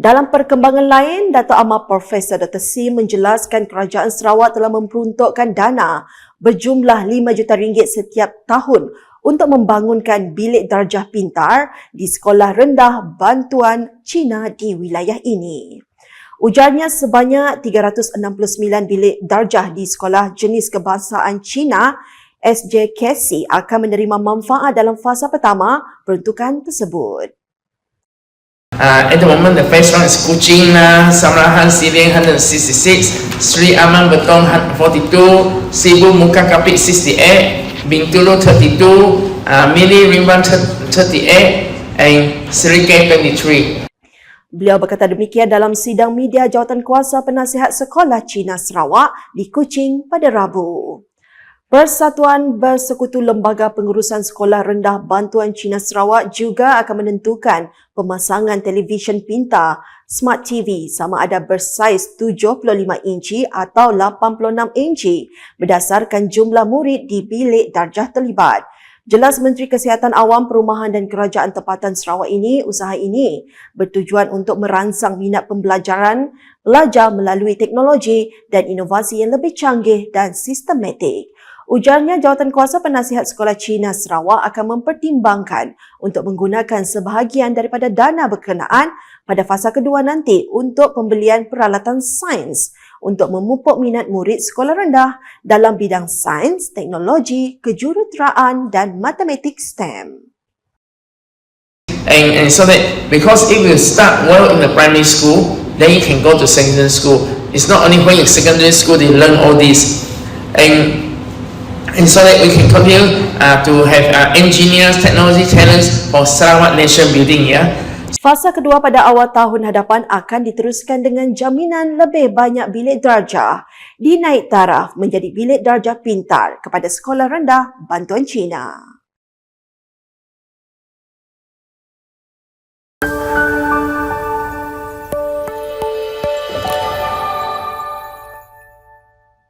Dalam perkembangan lain, Dato' Amar Profesor Dr. Sim menjelaskan kerajaan Sarawak telah memperuntukkan dana berjumlah 5 juta ringgit setiap tahun untuk membangunkan bilik darjah pintar di sekolah rendah bantuan Cina di wilayah ini. Ujarnya sebanyak 369 bilik darjah di sekolah jenis kebangsaan Cina SJKC akan menerima manfaat dalam fasa pertama peruntukan tersebut. Uh, at the moment, the phase one is Kuching, uh, Samrahan, Silian 166, Sri Aman Betong 42, Sibu Muka Kapit 68, Bintulu 32, uh, Mili Rimban 38, and Sri K 23. Beliau berkata demikian dalam sidang media jawatan kuasa penasihat sekolah Cina Sarawak di Kuching pada Rabu. Persatuan Bersekutu Lembaga Pengurusan Sekolah Rendah Bantuan Cina Sarawak juga akan menentukan pemasangan televisyen pintar Smart TV sama ada bersaiz 75 inci atau 86 inci berdasarkan jumlah murid di bilik darjah terlibat. Jelas Menteri Kesihatan Awam Perumahan dan Kerajaan Tempatan Sarawak ini, usaha ini bertujuan untuk merangsang minat pembelajaran, belajar melalui teknologi dan inovasi yang lebih canggih dan sistematik. Ujarnya jawatan kuasa penasihat sekolah Cina Sarawak akan mempertimbangkan untuk menggunakan sebahagian daripada dana berkenaan pada fasa kedua nanti untuk pembelian peralatan sains untuk memupuk minat murid sekolah rendah dalam bidang sains, teknologi, kejuruteraan dan matematik STEM. And, and so that because if you start well in the primary school, then you can go to secondary school. It's not only when you're secondary school they learn all this. And and so that we can continue uh, to have uh, engineers, technology talents for Sarawak nation building. Yeah. Fasa kedua pada awal tahun hadapan akan diteruskan dengan jaminan lebih banyak bilik darjah dinaik taraf menjadi bilik darjah pintar kepada sekolah rendah bantuan Cina.